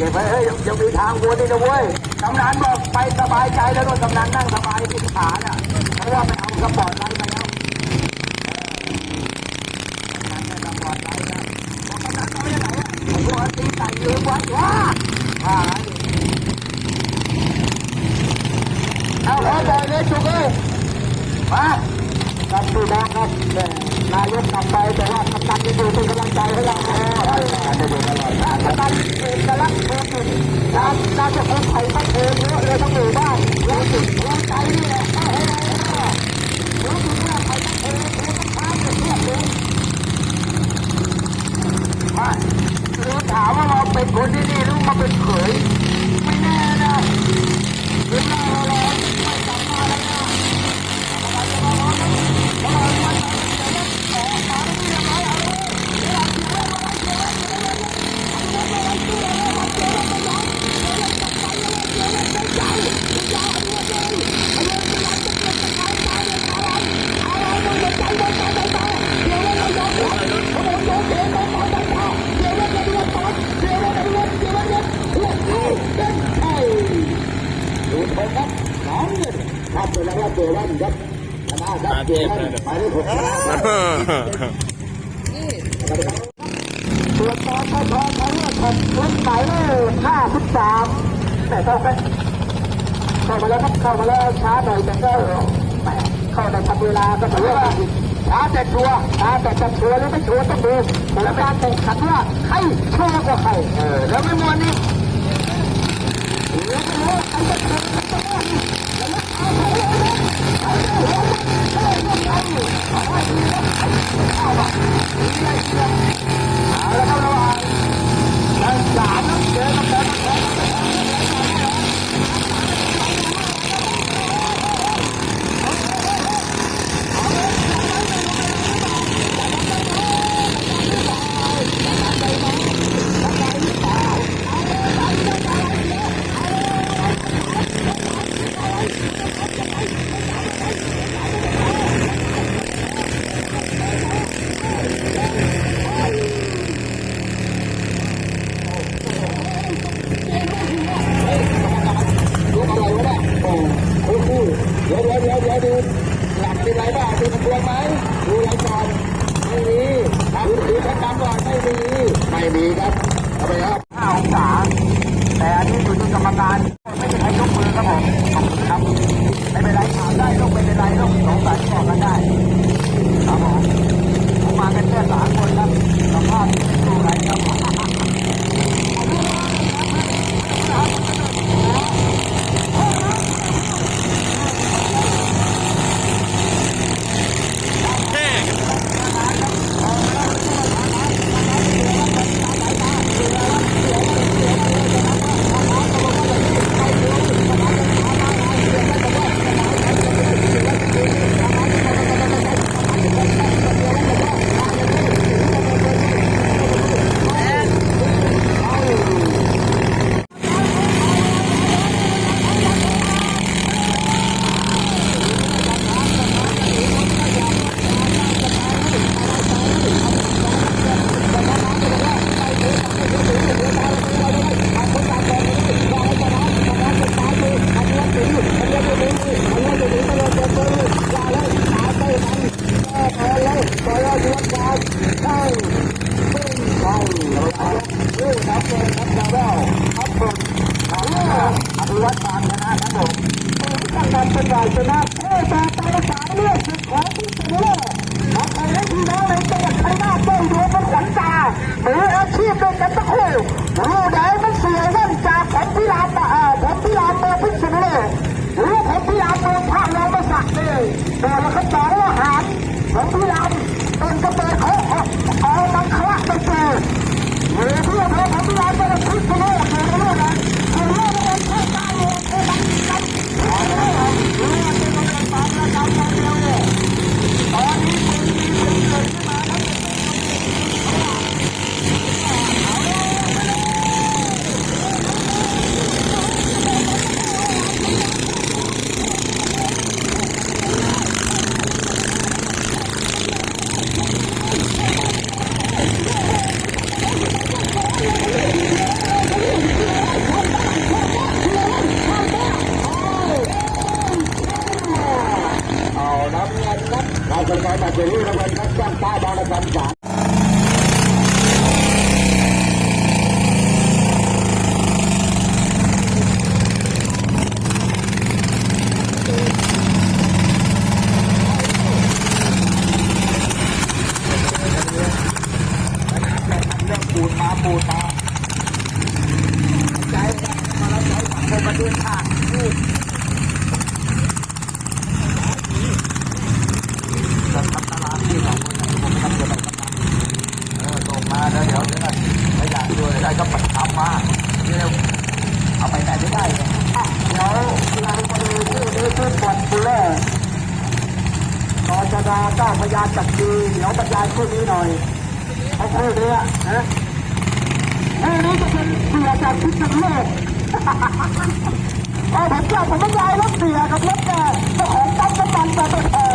เก็บไว้เฮ้ยยังมีทางวนนี่นะเว้ยกำนันบอกไปสบายใจแล้วนู่นกำนันนั่งสบายที่ขาน่ะเพราะว่าไปเอาสปอร์ตไลท์มาแล้วกำนันได้สปอร์ตไลท์นะบอกกำนันเอาไปไหนอะผมว่าตีใส่ลืมไว้ว้าว่าอะไรเอาขอบ่อยเลยจุกเอ้ยมา ครับพี่น้องครับนายกกลับไปแต่ว่ากำนันจะอยู่เป็นกำลังใจให้เราเออกำนันจะอยู่ตลอดกำนันเอกลักษณ์เอกอยู่น่าน่าจะคงไข่ไม่เองเยอะเลยทั้งหมู่บ้านรู้สึกรู้ใจนี่แหละเอาให้เรารู้สึกว่าไข่ไม่เองรู้ต้องตามเพื่อนเลยมาคือถามว่าเราเป็นคนที่นี่หรือมาเป็นเขยไม่แน่นะหรือเราเราไม่กลับมาแล้วนะ ดูทงครับน้องเงินครับเป็นแล้วว่าเจอวันครับชนะครับเจอวันหมายเลขหก ตัวตอนพอพอพอเลือกของรุ่นหมายเลขห้าสิบสามแต่เข้าไปเข้ามาแล้วครับเข้ามาแล้วช้าหน่อยแต่ก็แหมเข้าในทันเวลาก็ถือว่าช้าแต่ชัวร์ช้าแต่จะชัวร์หรือไม่ชัวร์ต้องดูผลการแข่งขันว่าใครชัวร์กว่าใครเออแล้วไม่มวนนี่ อภิวัตบางชนะครับผมตั้งแต่เป็นใหญ่ชนะเอ้แต่แต่ละสายเลือดสุดของที่สุดเลยเอาไปให้พี่น้องในจังหวัดชัยนาทได้ดูเป็นขวัญตามืออาชีพด้วยกันทั้งคู่รู้ไหนมันเสียเงินจากผลพิรามมาเอ่อผลพิรามเมืองพิษณุโลกรู้ผลพิรามเมืองพระรองมาสักเลยเปิดแล้วก็ต่อว่าหารผลพิรามเป็นกระเบิดเขาเอาเอามังคละไปเจอ เมื่อเพื่อนเราของเราจะพิจารณาเรื่องนั้นเรื่องนั้นแค่การเมืองแค่การกันเรื่องนั้นเรื่องนั้นเป็นการตามระดับการเดียวตอนนี้คนมีคนเกิดขึ้นมาแล้ว เป็นการตัดสินระเบิดครับจ้างตาบางระกันสามปูด มาปูดมาใจมาแล้วใจคนมาเดินทางจะทำตลาดที่สองคนผมไม่ทำเกินไปครับเออส่งมาแล้วเดี๋ยวเดี๋ยวนะถ้าอยากดูได้ก็ปัดทำมาเร็วเอาไปไหนไม่ได้เนี่ยอะเดี๋ยวเรามาดูชื่อนี้ชื่อบลูเลอร์ตชดเจ้าพญาจักรีเดี๋ยวบรรยายชื่นี้หน่อยเขาชื่นี้อะนะ นี้จะเป็นเสือจากพิษณุโลกเอาผมเจ้าผมไม่ยายรถเสือกับรถแกเจ้าของปั๊มน้ำมันแต่เอา